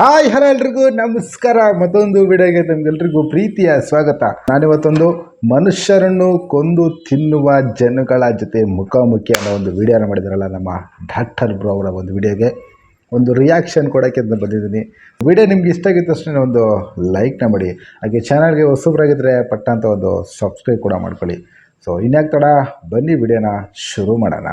Hi, hello ಎಲ್ರಿಗೂ ನಮಸ್ಕಾರ. ಮತ್ತೊಂದು ವಿಡಿಯೋಗೆ ನಿಮ್ಗೆಲ್ರಿಗೂ ಪ್ರೀತಿಯ ಸ್ವಾಗತ. ನಾನಿವತ್ತೊಂದು ಮನುಷ್ಯರನ್ನು ಕೊಂದು ತಿನ್ನುವ ಜನಗಳ ಜೊತೆ ಮುಖಾಮುಖಿ ಅನ್ನೋ ಒಂದು ವಿಡಿಯೋನ ಮಾಡಿದಾರಲ್ಲ ನಮ್ಮ ಡಾಕ್ಟರ್ ಬ್ರೋ ಅವರ ಒಂದು ವಿಡಿಯೋಗೆ. ಒಂದು ರಿಯಾಕ್ಷನ್ ಕೊಡೋಕ್ಕೆ ಅಂತ ಬಂದಿದ್ದೀನಿ. ವಿಡಿಯೋ ನಿಮ್ಗೆ ಇಷ್ಟ ಆಗಿದ್ದ ತಕ್ಷಣ ಒಂದು ಲೈಕ್ನ ಮಾಡಿ. ಹಾಗೆ ಚಾನಲ್ಗೆ ಹೊಸಬ್ರಾಗಿದ್ದರೆ ಪಟ್ಟ ಅಂತ ಒಂದು ಸಬ್ಸ್ಕ್ರೈಬ್ ಕೂಡ ಮಾಡ್ಕೊಳ್ಳಿ. ಸೊ ಇನ್ಯಾಕೆ ತಡ, ಬನ್ನಿ ವಿಡಿಯೋನ ಶುರು ಮಾಡೋಣ.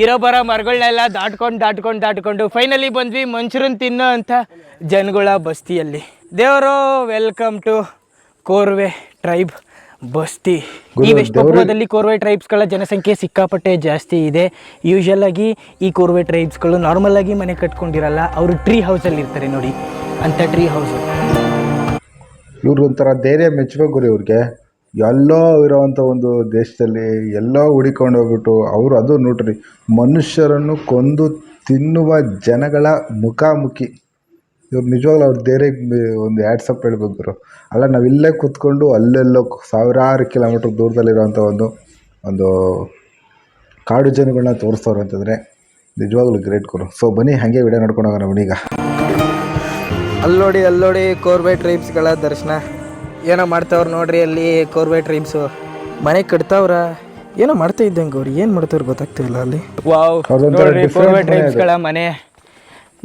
ಇರೋ ಬರೋ ಮರಗಳನ್ನೆಲ್ಲ ದಾಟ್ಕೊಂಡು ದಾಟ್ಕೊಂಡು ದಾಟ್ಕೊಂಡು ಫೈನಲಿ ಬಂದ್ವಿ ಮಂಚೂರನ್ ತಿನ್ನೋ ಅಂತ ಜನಗಳ ಬಸ್ತಿಯಲ್ಲಿ. ದೇವರು ವೆಲ್ಕಮ್ ಟು ಕೋರ್ವೆ ಟ್ರೈಬ್ ಬಸ್ತಿ. ಈ ವೆಸ್ಟ್ ಪಪುವಾದಲ್ಲಿ ಕೋರ್ವೆ ಟ್ರೈಬ್ಸ್ಗಳ ಜನಸಂಖ್ಯೆ ಸಿಕ್ಕಾಪಟ್ಟೆ ಜಾಸ್ತಿ ಇದೆ. ಯೂಶಲ್ ಆಗಿ ಈ ಕೋರ್ವೆ ಟ್ರೈಬ್ಸ್ಗಳು ನಾರ್ಮಲ್ ಆಗಿ ಮನೆ ಕಟ್ಕೊಂಡಿರಲ್ಲ ಅವರು ಟ್ರೀ ಹೌಸಲ್ಲಿ ಇರ್ತಾರೆ ನೋಡಿ. ಅಂತ ಟ್ರೀ ಹೌಸ್ ಇವ್ರಿಗೊಂಥರ ಧೈರ್ಯ ಮೆಚ್ಚಬೇಕು ಇವ್ರಿಗೆ. ಎಲ್ಲೋ ಇರೋವಂಥ ಒಂದು ದೇಶದಲ್ಲಿ ಎಲ್ಲೋ ಹುಡಿಕೊಂಡು ಹೋಗ್ಬಿಟ್ಟು ಅವರು ಅದು ನೋಡ್ರಿ, ಮನುಷ್ಯರನ್ನು ಕೊಂದು ತಿನ್ನುವ ಜನಗಳ ಮುಖಾಮುಖಿ. ಇವ್ರು ನಿಜವಾಗ್ಲೂ ಅವ್ರು ಧೈರ್ಯಕ್ಕೆ ಒಂದು ಆ್ಯಡ್ಸಪ್ ಹೇಳ್ಬೇಕು ಅಲ್ಲ, ನಾವು ಇಲ್ಲೇ ಕೂತ್ಕೊಂಡು ಅಲ್ಲೆಲ್ಲೋ ಸಾವಿರಾರು ಕಿಲೋಮೀಟ್ರ್ ದೂರದಲ್ಲಿರೋವಂಥ ಒಂದು ಒಂದು ಕಾಡು ಜನಗಳನ್ನ ತೋರಿಸ್ತವ್ರು ಅಂತಂದರೆ ನಿಜವಾಗ್ಲೂ ಗ್ರೇಟ್ ಗುರು. ಸೊ ಬನ್ನಿ, ಹಾಗೆ ವಿಡಿಯೋ ನೋಡ್ಕೊಂಡು ಹೋಗೋಣ ಈಗ. ಅಲ್ಲೋಡಿ ಅಲ್ಲೋಡಿ ಕೋರ್ಬೆ ಟ್ರೈಬ್ಸ್ಗಳ ದರ್ಶನ. ಏನೋ ಮಾಡ್ತಾವ್ರು ನೋಡ್ರಿ ಅಲ್ಲಿ ಕೋರ್ವೆ ರೀಮ್ಸು ಮನೆ ಕಟ್ತಾವ್ರ. ಏನೋ ಮಾಡ್ತಾ ಇದ್ದಂಗೆ ಅವ್ರು. ಏನು ಮಾಡ್ತಾವ್ರು ಗೊತ್ತಾಗ್ತಿಲ್ಲ ಅಲ್ಲಿ. ವಾವ್. ಅದೊಂಥರ ನೋಡ್ರಿ different ಕೋರ್ವೆ ಮನೆ ಟ್ರೈಬ್ಸ್ಗಳ ಮನೆ.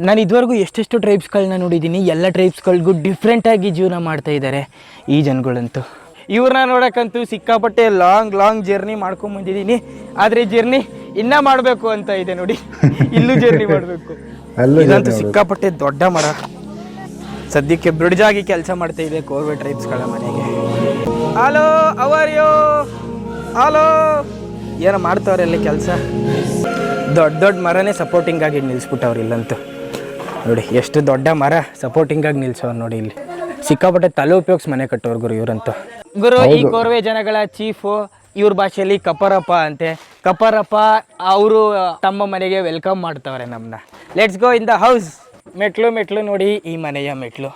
ನಾನು ಇದುವರೆಗೂ ಎಷ್ಟೆಷ್ಟು ಟ್ರೈಬ್ಸ್ಗಳನ್ನ ನೋಡಿದ್ದೀನಿ. ಎಲ್ಲ ಟ್ರೈಬ್ಸ್ಗಳಿಗೂ ಡಿಫ್ರೆಂಟಾಗಿ ಜೀವನ ಮಾಡ್ತಾ ಇದ್ದಾರೆ ಈ ಜನಗಳಂತೂ. ಇವ್ರನ್ನ ನೋಡೋಕ್ಕಂತೂ ಸಿಕ್ಕಾಪಟ್ಟೆ ಲಾಂಗ್ ಲಾಂಗ್ ಜರ್ನಿ ಮಾಡ್ಕೊಂಡ್ ಬಂದಿದ್ದೀನಿ. ಆದರೆ ಜರ್ನಿ ಇನ್ನೂ ಮಾಡಬೇಕು ಅಂತ ಇದೆ ನೋಡಿ. ಇಲ್ಲೂ ಜರ್ನಿ ಮಾಡಬೇಕು. ಅಲ್ಲೂ ಇದಂತೂ ಸಿಕ್ಕಾಪಟ್ಟೆ ದೊಡ್ಡ ಮರ. ಸದ್ಯಕ್ಕೆ ಬ್ರಿಡ್ಜ್ ಆಗಿ ಕೆಲಸ ಮಾಡ್ತಾ ಇದೆ ಕೋರ್ವೆ ಟ್ರೈಬ್ಸ್ಗಳ ಮನೆಗೆ. ಹಲೋ ಅವರ್ಯೋ ಹಲೋ ಏನೋ ಮಾಡ್ತಾವ್ರೆ ಅಲ್ಲಿ ಕೆಲಸ? ದೊಡ್ಡ ದೊಡ್ಡ ಮರನೇ ಸಪೋರ್ಟಿಂಗ್ ಆಗಿ ನಿಲ್ಲಿಸ್ಬಿಟ್ಟವ್ರು ಇಲ್ಲಂತೂ. ನೋಡಿ ಎಷ್ಟು ದೊಡ್ಡ ಮರ ಸಪೋರ್ಟಿಂಗ್ ಆಗಿ ನಿಲ್ಸೋರು ನೋಡಿ ಇಲ್ಲಿ. ಸಿಕ್ಕಾಪಟ್ಟೆ ತಲೆ ಉಪಯೋಗಿಸಿ ಮನೆ ಕಟ್ಟೋರು ಗುರು ಇವರಂತೂ. ಗುರು ಈ ಕೋರ್ವೆ ಜನಗಳ ಚೀಫು ಇವ್ರ ಭಾಷೆಯಲ್ಲಿ ಕಪರಪ್ಪ ಅಂತೆ. ಕಪರಪ್ಪ ಅವರು ತಮ್ಮ ಮನೆಗೆ ವೆಲ್ಕಮ್ ಮಾಡ್ತವ್ರೆ ನಮ್ಮನ್ನ let's go in the house ಮೆಟ್ಲು ಮೆಟ್ಲು ನೋಡಿ ಈ ಮನೆಯ ಮೆಟ್ಲು.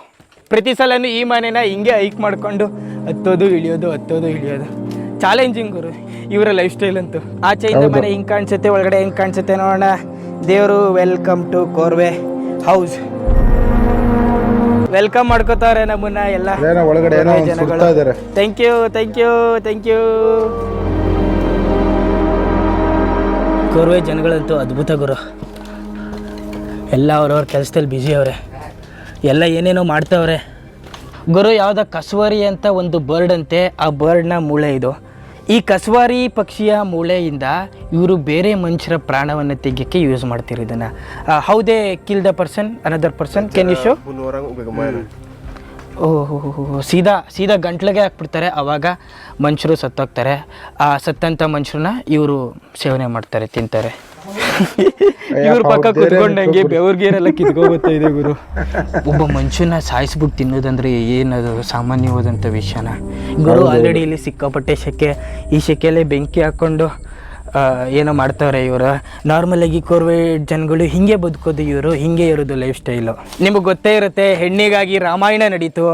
ಪ್ರತಿ ಸಲನೂ ಈ ಮನೆನ ಹಿಂಗೆ ಹೈಕ್ ಮಾಡ್ಕೊಂಡು ಹತ್ತೋದು ಇಳಿಯೋದು ಹತ್ತೋದು ಇಳಿಯೋದು. ಚಾಲೆಂಜಿಂಗ್ ಗುರು ಇವರ ಲೈಫ್ ಸ್ಟೈಲ್ ಅಂತೂ. ಆಚೆಯಿಂದ ಮನೆ ಹಿಂಗೆ ಕಾಣಿಸುತ್ತೆ ಒಳಗಡೆ ಹೆಂಗ್ ಕಾಣಿಸುತ್ತೆ ನೋಡೋಣ. ದೇವರು welcome to Korowai house welcome ಮಾಡ್ಕೋತಾವ್ರೆ ನಮ್ಮನ್ನ ಎಲ್ಲ. ಒಳಗಡೆ thank you thank you thank you Korowai ಜನಗಳಂತೂ ಅದ್ಭುತ ಗುರು. ಎಲ್ಲ ಅವ್ರವ್ರ ಕೆಲಸದಲ್ಲಿ ಬ್ಯುಸಿ ಅವರೆ. ಎಲ್ಲ ಏನೇನೋ ಮಾಡ್ತಾವ್ರೆ. ಗುರು ಯಾವುದೋ ಕಸುವಾರಿ ಅಂತ ಒಂದು ಬರ್ಡ್ ಅಂತೆ ಆ ಬರ್ಡ್ನ ಮೂಳೆ ಇದು. ಈ ಕಸುವಾರಿ ಪಕ್ಷಿಯ ಮೂಳೆಯಿಂದ ಇವರು ಬೇರೆ ಮನುಷ್ಯರ ಪ್ರಾಣವನ್ನು ತೆಗಿಯೋಕ್ಕೆ ಯೂಸ್ ಮಾಡ್ತೀರಿ ಇದನ್ನು. How they kill the person another person can you show ಓಹೋ ಸೀದಾ ಸೀದಾ ಗಂಟ್ಲಿಗೆ ಹಾಕ್ಬಿಡ್ತಾರೆ ಆವಾಗ ಮನುಷ್ಯರು ಸತ್ತೋಗ್ತಾರೆ. ಆ ಸತ್ತಂಥ ಮನುಷ್ಯರನ್ನ ಇವರು ಸೇವನೆ ಮಾಡ್ತಾರೆ ತಿಂತಾರೆ. ಇವ್ರ ಪಕ್ಕ ಕುತ್ಕೊಂಡಂಗೆ ಬೆವ್ರಿಗೇರೆಲ್ಲ ಕಿತ್ಕೋಬತ್ತ ಇದೆ ಗುರು. ಒಬ್ಬ ಮನುಷ್ಯನ ಸಾಯಿಸ್ಬಿಟ್ಟು ತಿನ್ನೋದಂದ್ರೆ ಏನದು ಸಾಮಾನ್ಯವಾದಂಥ ವಿಷಯನ? ಗುರು ಆಲ್ರೆಡಿ ಇಲ್ಲಿ ಸಿಕ್ಕಾಪಟ್ಟೆ ಸೆಕೆ ಈ ಸೆಕೆಯಲ್ಲೇ ಬೆಂಕಿ ಹಾಕ್ಕೊಂಡು ಏನೋ ಮಾಡ್ತಾರೆ ಇವರು. ನಾರ್ಮಲಾಗಿ ಕೋರ್ವೇಡ್ ಜನಗಳು ಹಿಂಗೆ ಬದುಕೋದು ಇವರು, ಹಿಂಗೆ ಇರೋದು ಲೈಫ್ ಸ್ಟೈಲು ನಿಮಗೆ ಗೊತ್ತೇ ಇರುತ್ತೆ, ಹೆಣ್ಣಿಗಾಗಿ ರಾಮಾಯಣ ನಡೀತು,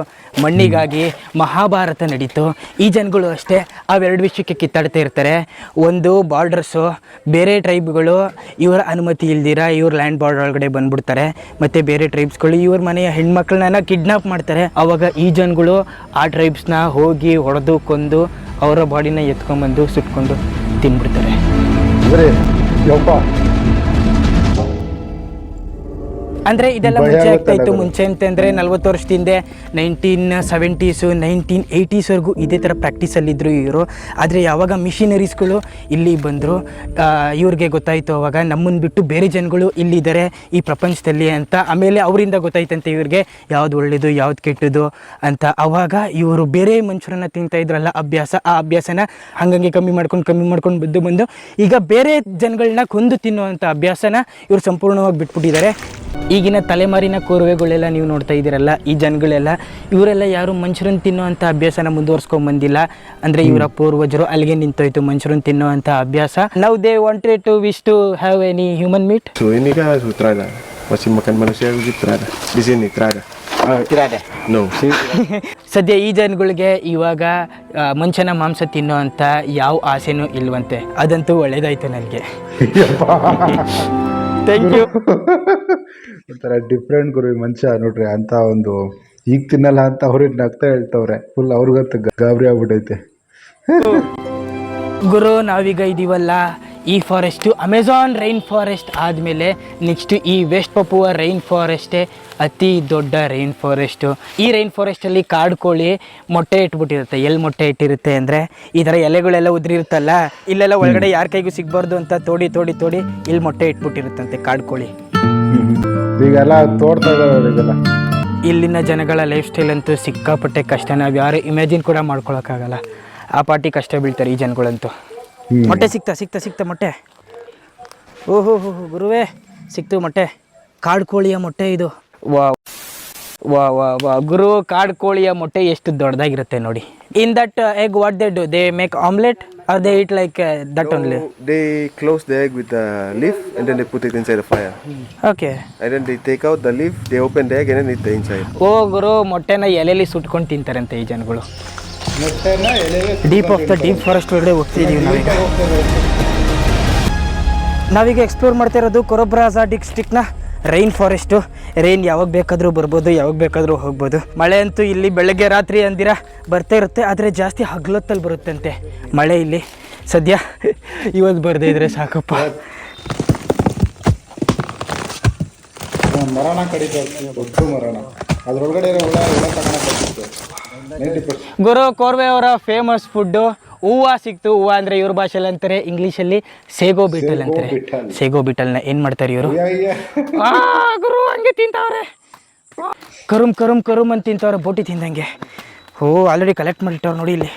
ಮಣ್ಣಿಗಾಗಿ ಮಹಾಭಾರತ ನಡೀತು. ಈ ಜನಗಳು ಅಷ್ಟೇ, ಅವೆರಡು ವಿಷಯಕ್ಕೆ ಕಿತ್ತಾಡ್ತಾ ಇರ್ತಾರೆ. ಒಂದು ಬಾರ್ಡರ್ಸು ಬೇರೆ ಟ್ರೈಬ್ಗಳು ಇವರ ಅನುಮತಿ ಇಲ್ದಿರ, ಇವ್ರ ಲ್ಯಾಂಡ್ ಬಾರ್ಡರ್ ಒಳಗಡೆ ಬಂದ್ಬಿಡ್ತಾರೆ. ಮತ್ತು ಬೇರೆ ಟ್ರೈಬ್ಸ್ಗಳು ಇವ್ರ ಮನೆಯ ಹೆಣ್ಮಕ್ಳನ್ನ ಕಿಡ್ನಾಪ್ ಮಾಡ್ತಾರೆ. ಅವಾಗ ಈ ಜನಗಳು ಆ ಟ್ರೈಬ್ಸ್ನ ಹೋಗಿ ಹೊಡೆದು ಕೊಂದು ಅವರ ಬಾಡಿನ ಎತ್ಕೊಂಡ್ಬಂದು ಸುಟ್ಕೊಂಡು ತಿನ್ಬಿಡ್ತಾರೆ. ಅಂದರೆ ಯಪ್ಪ ಅಂದ್ರೆ ಇದೆಲ್ಲ ಮುಂಚೆ ಆಗ್ತಾ ಇತ್ತು. ಮುಂಚೆ ಅಂತಂದ್ರೆ ನಲ್ವತ್ತು ವರ್ಷದ ಹಿಂದೆ ನೈನ್ಟೀನ್ ಸೆವೆಂಟೀಸು ನೈನ್ಟೀನ್ ಏಯ್ಟೀಸ್ವರೆಗೂ ಇದೇ ಥರ ಪ್ರಾಕ್ಟೀಸಲ್ಲಿದ್ದರು ಇವರು. ಆದರೆ ಯಾವಾಗ ಮಿಷಿನರೀಸ್ಗಳು ಇಲ್ಲಿ ಬಂದರು ಇವ್ರಿಗೆ ಗೊತ್ತಾಯಿತು ಅವಾಗ ನಮ್ಮನ್ನು ಬಿಟ್ಟು ಬೇರೆ ಜನಗಳು ಇಲ್ಲಿದ್ದಾರೆ ಈ ಪ್ರಪಂಚದಲ್ಲಿ ಅಂತ. ಆಮೇಲೆ ಅವರಿಂದ ಗೊತ್ತಾಯ್ತಂತೆ ಇವ್ರಿಗೆ ಯಾವ್ದು ಒಳ್ಳೇದು ಯಾವ್ದು ಕೆಟ್ಟದು ಅಂತ. ಅವಾಗ ಇವರು ಬೇರೆ ಮನುಷ್ಯರನ್ನ ತಿಂತಾ ಇದ್ರಲ್ಲ ಅಭ್ಯಾಸ. ಆ ಅಭ್ಯಾಸನ ಹಂಗಂಗೆ ಕಮ್ಮಿ ಮಾಡ್ಕೊಂಡು ಕಮ್ಮಿ ಮಾಡ್ಕೊಂಡು ಬಂದು ಬಂದು ಈಗ ಬೇರೆ ಜನಗಳನ್ನ ಕೊಂದು ತಿನ್ನುವಂಥ ಅಭ್ಯಾಸನ ಇವರು ಸಂಪೂರ್ಣವಾಗಿ ಬಿಟ್ಬಿಟ್ಟಿದ್ದಾರೆ. ಈಗಿನ ತಲೆಮಾರಿನ ಕೋರ್ವೆಗಳೆಲ್ಲ ನೀವು ನೋಡ್ತಾ ಇದ್ದೀರಲ್ಲ ಈ ಜನಗಳೆಲ್ಲ ಇವರೆಲ್ಲ ಯಾರು ಮನುಷ್ಯರನ್ನು ತಿನ್ನುವಂಥ ಅಭ್ಯಾಸನ ಮುಂದುವರ್ಸ್ಕೊಂಡ್ ಬಂದಿಲ್ಲ ಅಂದರೆ ಇವರ ಪೂರ್ವಜರು ಅಲ್ಲಿಗೆ ನಿಂತೋಯ್ತು ಮನುಷ್ಯರನ್ನು ತಿನ್ನುವಂಥ ಅಭ್ಯಾಸ ನಾವು they want to wish to have any human meat So ini kan sutra ada. Masih makan manusia gitu ada. Di sini ada. No. ಸದ್ಯ ಈ ಜನಗಳಿಗೆ ಇವಾಗ ಆ, ಮನುಷ್ಯನ ಮಾಂಸ ತಿನ್ನೋ ಅಂತ ಯಾವ ಆಸೆನೂ ಇಲ್ವಂತೆ ಅದಂತೂ ಒಳ್ಳೇದಾಯ್ತು ನನಗೆ ಥ್ಯಾಂಕ್ ಯು ಒಂಥರ ಡಿಫ್ರೆಂಟ್ ಗುರು ಈ ಮನುಷ್ಯ ನೋಡ್ರಿ ಅಂತ ಒಂದು ಈಗ ತಿನ್ನಲ್ಲ ಅಂತ ಅವ್ರಿಗೆ ನಗ್ತಾ ಹೇಳ್ತವ್ರೆ. ಫುಲ್ ಅವ್ರಿಗಂತ ಗಾಬರಿ ಆಗ್ಬಿಟ್ಟೈತೆ ಗುರು ನಾವೀಗ ಇದೀವಲ್ಲ. ಈ ಫಾರೆಸ್ಟು ಅಮೆಝಾನ್ ರೈನ್ ಫಾರೆಸ್ಟ್ ಆದಮೇಲೆ ನೆಕ್ಸ್ಟು ಈ ವೆಸ್ಟ್ ಪಪುವ ರೈನ್ ಫಾರೆಸ್ಟೇ ಅತಿ ದೊಡ್ಡ ರೈನ್ ಫಾರೆಸ್ಟು ಈ ರೈನ್ ಫಾರೆಸ್ಟಲ್ಲಿ ಕಾಡು ಕೋಳಿ ಮೊಟ್ಟೆ ಇಟ್ಬಿಟ್ಟಿರುತ್ತೆ. ಎಲ್ಲಿ ಮೊಟ್ಟೆ ಇಟ್ಟಿರುತ್ತೆ ಅಂದರೆ ಈ ಥರ ಎಲೆಗಳೆಲ್ಲ ಉದುರಿರುತ್ತಲ್ಲ ಇಲ್ಲೆಲ್ಲ ಒಳಗಡೆ ಯಾರ ಕೈಗೂ ಸಿಗಬಾರ್ದು ಅಂತ ತೋಡಿ ತೋಡಿ ತೋಡಿ ಇಲ್ಲಿ ಮೊಟ್ಟೆ ಇಟ್ಬಿಟ್ಟಿರುತ್ತಂತೆ ಕಾಡು ಕೋಳಿ ಈಗೆಲ್ಲ ತೋಡ್ತಾ ಇಲ್ಲಿನ ಜನಗಳ ಲೈಫ್ ಸ್ಟೈಲ್ ಅಂತೂ ಸಿಕ್ಕಾಪಟ್ಟೆ ಕಷ್ಟ ನಾವು ಯಾರು ಇಮ್ಯಾಜಿನ್ ಕೂಡ ಮಾಡ್ಕೊಳಕ್ಕಾಗಲ್ಲ. ಆ ಪಾರ್ಟಿ ಕಷ್ಟ ಬೀಳ್ತಾರೆ ಈ ಜನಗಳಂತೂ. ಮೊಟ್ಟೆ ಸಿಕ್ತಾ ಸಿಕ್ತಾ ಸಿಕ್ತ ಮೊಟ್ಟೆ. ಓಹೋ ಹೋ ಹೋ ಗುರುವೇ ಸಿಕ್ತು ಮೊಟ್ಟೆ. ಕಾಡು ಕೋಳಿಯ ಮೊಟ್ಟೆ ಇದು. ವಾ ವಾ ವಾ ವಾ. ಗುರು ಕಾಡು ಕೋಳಿಯ ಮೊಟ್ಟೆ ಎಷ್ಟು ದೊಡ್ಡದಾಗಿರುತ್ತೆ ನೋಡಿ. In that egg what they do they make omelette or they eat like that only they close the egg with the leaf and then they put it inside the fire okay and then they take out the leaf they open the egg and then it inside ಓ ಗುರು ಮೊಟ್ಟೆನ ಎಲೆಲಿ ಸುಟ್ಕೊಂಡು ತಿಂತಾರಂತೆ ಈ ಜನಗಳು. Deep of the deep forest ಒಳಗಡೆ ಹೋಗ್ತಿದೀವಿ ನಾವೀಗ ನಾವೀಗ ಎಕ್ಸ್ಪ್ಲೋರ್ ಮಾಡ್ತಾ ಇರೋದು ಕೊರಬ್ರಾಜ ಡಿಸ್ಟಿಕ್ನ ರೈನ್ ಫಾರೆಸ್ಟು ರೈನ್ ಯಾವಾಗ ಬೇಕಾದರೂ ಬರ್ಬೋದು, ಯಾವಾಗ ಬೇಕಾದರೂ ಹೋಗ್ಬೋದು. ಮಳೆ ಅಂತೂ ಇಲ್ಲಿ ಬೆಳಗ್ಗೆ ರಾತ್ರಿ ಅಂದಿರ ಬರ್ತಾ ಇರುತ್ತೆ, ಆದರೆ ಜಾಸ್ತಿ ಹಗ್ಲೊತ್ತಲ್ಲಿ ಬರುತ್ತಂತೆ ಮಳೆ ಇಲ್ಲಿ. ಸದ್ಯ ಇವತ್ತು ಬರ್ದೇ ಇದ್ರೆ ಸಾಕಪ್ಪ. ಮರಣ ಕಡಿತಾ ಮರಣ ಅದ್ರೊಳಗಡೆ ತಗೊಂಡ್ ಗುರು ಕೋರ್ವೆ ಅವರ ಫೇಮಸ್ ಫುಡ್ಡು ಹೂವು ಸಿಕ್ತು. ಹೂವು ಅಂದರೆ ಇವ್ರ ಭಾಷೆಯಲ್ಲಿ ಅಂತಾರೆ ಇಂಗ್ಲೀಷಲ್ಲಿ ಸೇಗೋ ಬಿಟಲ್ ಅಂತಾರೆ. ಸೇಗೋ ಬಿಟಲ್ನ ಏನು ಮಾಡ್ತಾರೆ ಇವರು? ಆ, ಗುರು ಹಂಗೆ ತಿಂತಾವ್ರೆ. ಕರುಮ್ ಕರುಮ್ ಕರುಮ್ ಅಂತ ತಿಂತವ್ರೆ ಬೋಟಿ ತಿಂದಂಗೆ. ಓ ಆಲ್ರೆಡಿ ಕಲೆಕ್ಟ್ ಮಾಡಿಟ್ಟವ್ರು ನೋಡಿ ಇಲ್ಲಿ.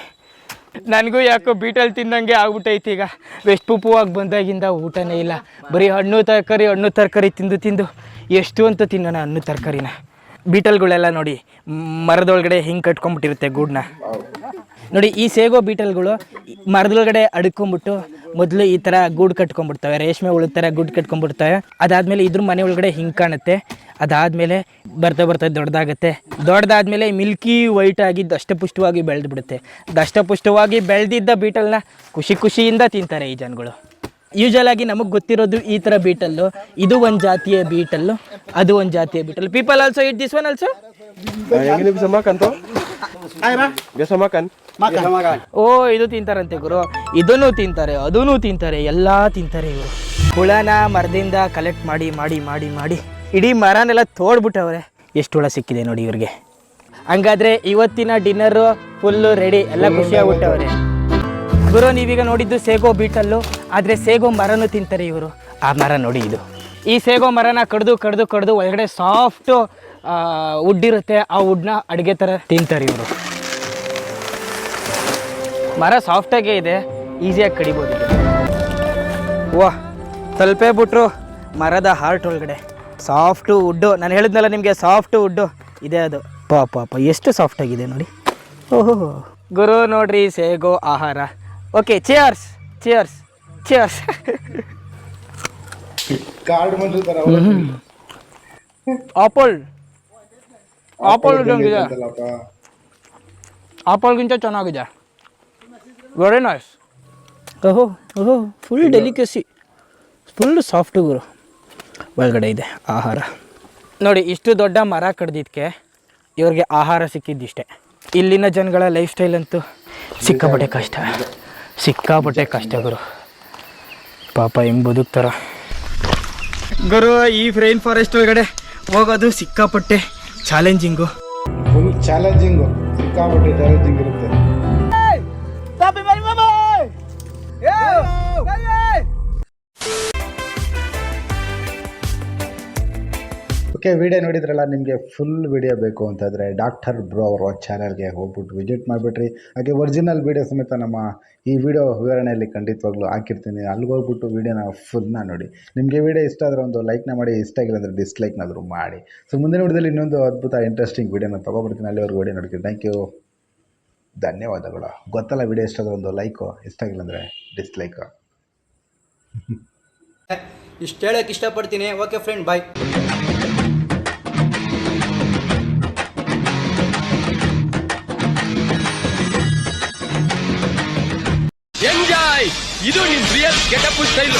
ನನಗೂ ಯಾಕೋ ಬೀಟಲ್ ತಿಂದಂಗೆ ಆಗ್ಬಿಟ್ಟೈತಿ ಈಗ. ವೆಸ್ಟ್ ಪುಪ್ಪುವಾಗಿ ಬಂದಾಗಿಂದ ಊಟನೇ ಇಲ್ಲ. ಬರೀ ಹಣ್ಣು ತರಕಾರಿ ಹಣ್ಣು ತರಕಾರಿ ತಿಂದು ತಿಂದು ಎಷ್ಟು ಅಂತ ತಿನ್ನೋಣ ಹಣ್ಣು ತರಕಾರಿನ. ಬೀಟಲ್ಗಳೆಲ್ಲ ನೋಡಿ, ಮರದೊಳಗಡೆ ಹಿಂಗೆ ಕಟ್ಕೊಂಡ್ಬಿಟ್ಟಿರುತ್ತೆ ಗೂಡನ್ನ. ನೋಡಿ, ಈ ಸೇಗೋ ಬೀಟಲ್ಗಳು ಮರದೊಳಗಡೆ ಅಡ್ಕೊಂಡ್ಬಿಟ್ಟು ಮೊದಲು ಈ ಥರ ಗೂಡು ಕಟ್ಕೊಂಡ್ಬಿಡ್ತವೆ ರೇಷ್ಮೆ ಹುಳದ ಥರ ಗೂಡು ಕಟ್ಕೊಂಡ್ಬಿಡ್ತವೆ ಅದಾದಮೇಲೆ ಇದ್ರ ಮನೆ ಒಳಗಡೆ ಹಿಂಗೆ ಕಾಣುತ್ತೆ. ಅದಾದಮೇಲೆ ಬರ್ತಾ ಬರ್ತಾ ದೊಡ್ಡದಾಗುತ್ತೆ ದೊಡ್ಡದಾದ್ಮೇಲೆ ಮಿಲ್ಕಿ ವೈಟ್ ಆಗಿ ದಷ್ಟಪುಷ್ಟವಾಗಿ ಬೆಳೆದ್ಬಿಡುತ್ತೆ. ದಷ್ಟಪುಷ್ಟವಾಗಿ ಬೆಳೆದಿದ್ದ ಬೀಟಲ್ನ ಖುಷಿ ಖುಷಿಯಿಂದ ತಿಂತಾರೆ ಈ ಜನಗಳು. ಯೂಶಲ್ ಆಗಿ ನಮಗೆ ಗೊತ್ತಿರೋದು ಈ ಥರ ಬೀಟಲ್ಲು ಇದು ಒಂದು ಜಾತಿಯ ಬೀಟಲ್ಲು ಅದು ಒಂದು ಜಾತಿಯ beetle people also it this one also. ಓ ಇದು ತಿಂತಾರಂತೆ ಗುರು. ಇದನ್ನು ತಿಂತಾರೆ ಅದೂ ತಿಂತಾರೆ ಎಲ್ಲ ತಿಂತಾರೆ ಇವರು. ಹುಳನ ಮರದಿಂದ ಕಲೆಕ್ಟ್ ಮಾಡಿ ಮಾಡಿ ಮಾಡಿ ಮಾಡಿ ಇಡೀ ಮರನೆಲ್ಲ ತೋಡ್ಬಿಟ್ಟವ್ರೆ. ಎಷ್ಟು ಹುಳ ಸಿಕ್ಕಿದೆ ನೋಡಿ ಇವ್ರಿಗೆ. ಹಂಗಾದ್ರೆ ಇವತ್ತಿನ ಡಿನ್ನರು ಫುಲ್ಲು ರೆಡಿ ಎಲ್ಲ ಖುಷಿಯಾಗ್ಬಿಟ್ಟವ್ರೆ ಗುರು ನೀವೀಗ ನೋಡಿದ್ದು ಸೇಗೋ ಬೀಟಲ್ಲು ಆದರೆ ಸೇಗೋ ಮರನೂ ತಿಂತಾರೆ ಇವರು. ಆ ಮರ ನೋಡಿ ಇದು. ಈ ಸೇಗೋ ಮರನ ಕಡ್ದು ಕಡ್ದು ಕಡ್ದು ಒಳಗಡೆ ಸಾಫ್ಟು ವುಡ್ ಇರುತ್ತೆ ಆ ವುಡ್ನ ಅಡುಗೆ ಥರ ತಿಂತಾರೆ ಇವರು. ಮರ ಸಾಫ್ಟಾಗೇ ಇದೆ. ಈಸಿಯಾಗಿ ಕಡಿಬೋದು ಓ ತಲುಪೇ ಬಿಟ್ರು ಮರದ ಹಾರ್ಟ್ ಒಳಗಡೆ. ಸಾಫ್ಟು ವುಡ್ಡು ನಾನು ಹೇಳಿದ್ನಲ್ಲ ನಿಮಗೆ ಸಾಫ್ಟು ವುಡ್ಡು ಇದೆ ಅದು. ಪಾಪ ಪಾಪ ಎಷ್ಟು ಸಾಫ್ಟ್ ಆಗಿದೆ ನೋಡಿ. ಓಹೋ ಗುರು ನೋಡ್ರಿ, ಸೇಗೋ ಆಹಾರ. ಓಕೆ ಚೇರ್ಸ್ ಚೇರ್ಸ್ ಚೇರ್ಸ್ ಕಾರ್ಡ್ ಮಾಡಿರ್ತಾರ ತರ ಆಪಲ್ ಆಪಲ್ ಇದ್ದಂಗಿದೆ ಆಪಲ್ಗಿಂತ ಚೆನ್ನಾಗಿದೆ. ವೆರಿ ನೈಸ್ ಓಹೋ ಓಹೋ ಫುಲ್ ಡೆಲಿಕಸಿ ಫುಲ್ ಸಾಫ್ಟ್ ಗುರು. ಒಳಗಡೆ ಇದೆ ಆಹಾರ. ನೋಡಿ ಇಷ್ಟು ದೊಡ್ಡ ಮರ ಕಡ್ದಿದ್ದಕ್ಕೆ ಇವ್ರಿಗೆ ಆಹಾರ ಸಿಕ್ಕಿದ್ದಿಷ್ಟೇ. ಇಲ್ಲಿನ ಜನಗಳ ಲೈಫ್ ಸ್ಟೈಲ್ ಅಂತೂ ಸಿಕ್ಕಾಪಟ್ಟೆ ಕಷ್ಟ. ಸಿಕ್ಕಾಪಟ್ಟೆ ಕಷ್ಟ ಗುರು. ಪಾಪ ಹೆಂಗ್ ಬದುಕ್ತಾರ? ಗುರು ಈ ರೈನ್ ಫಾರೆಸ್ಟ್ ಒಳಗಡೆ ಹೋಗೋದು ಸಿಕ್ಕಾಪಟ್ಟೆ ಚಾಲೆಂಜಿಂಗು ಫುಲ್ ಚಾಲೆಂಜಿಂಗು ಸಿಕ್ಕಾಪಟ್ಟೆ ಚಾಲೆಂಜಿಂಗ್ ಇರುತ್ತೆ. ಓಕೆ ವಿಡಿಯೋ ನೋಡಿದ್ರಲ್ಲ, ನಿಮಗೆ ಫುಲ್ ವಿಡಿಯೋ ಬೇಕು ಅಂತಂದರೆ ಡಾಕ್ಟರ್ ಬ್ರೋ ಅವರ ಚಾನಲ್ಗೆ ಹೋಗ್ಬಿಟ್ಟು ವಿಸಿಟ್ ಮಾಡಿಬಿಟ್ರಿ. ಹಾಗೆ ಒರಿಜಿನಲ್ ವಿಡಿಯೋ ಸಮೇತ ನಮ್ಮ ಈ ವಿಡಿಯೋ ವಿವರಣೆಯಲ್ಲಿ ಖಂಡಿತವಾಗ್ಲೂ ಹಾಕಿರ್ತೀನಿ. ಅಲ್ಲಿಗೆ ಹೋಗ್ಬಿಟ್ಟು ವಿಡಿಯೋನ ಫುಲ್ನ ನೋಡಿ. ನಿಮಗೆ ವಿಡಿಯೋ ಇಷ್ಟ ಆದರೆ ಒಂದು ಲೈಕ್ನ ಮಾಡಿ, ಇಷ್ಟ ಆಗಿಲ್ಲ ಅಂದರೆ ಡಿಸ್ಲೈಕ್ನಾದರೂ ಮಾಡಿ. ಸೊ ಮುಂದಿನ ವಿಡಿಯೋದಲ್ಲಿ ಇನ್ನೊಂದು ಅದ್ಭುತ ಇಂಟ್ರೆಸ್ಟಿಂಗ್ ವಿಡಿಯೋನ ತೊಗೊಬಿಡ್ತೀನಿ ಅಲ್ಲಿವರೆಗೂ ವಿಡಿಯೋ ನೋಡ್ತೀನಿ. ಥ್ಯಾಂಕ್ ಯು ಧನ್ಯವಾದಗಳು. ಗೊತ್ತಲ್ಲ ವಿಡಿಯೋ ಇಷ್ಟ ಆದರೆ ಒಂದು ಲೈಕು ಇಷ್ಟ ಆಗಿಲ್ಲ ಅಂದರೆ ಡಿಸ್ಲೈಕು ಇಷ್ಟು ಹೇಳಕ್ಕೆ ಇಷ್ಟಪಡ್ತೀನಿ. ಓಕೆ ಫ್ರೆಂಡ್ ಬಾಯ್ ಇದು ನಿಮ್ ರಿಯಲ್ ಗೆಟಪ್ ಸ್ಟೈಲ್